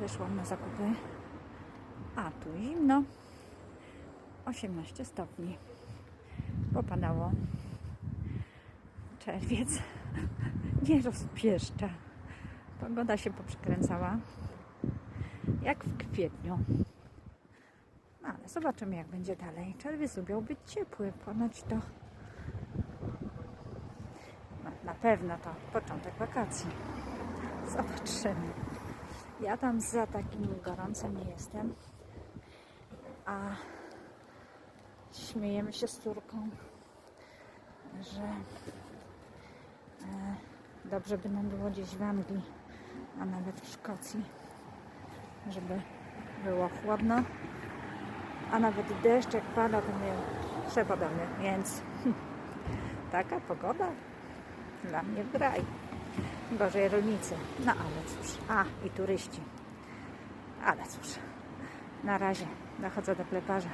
Wyszłam na zakupy. A tu zimno. 18 stopni. Popadało. Czerwiec nie rozpieszcza. Pogoda się poprzykręcała. Jak w kwietniu. No, ale zobaczymy, jak będzie dalej. Czerwiec lubiał być ciepły. Ponoć to no, na pewno to początek wakacji. Zobaczymy. Ja tam za takim gorącym nie jestem. A śmiejemy się z córką, że e, dobrze by nam było gdzieś w Anglii, a nawet w Szkocji, żeby było chłodno, a nawet deszcz jak pada, to przepadamy, więc taka pogoda dla mnie w graj. Gorzej rolnicy. No ale cóż. A, i turyści. Ale cóż. Na razie dochodzę do kleparza.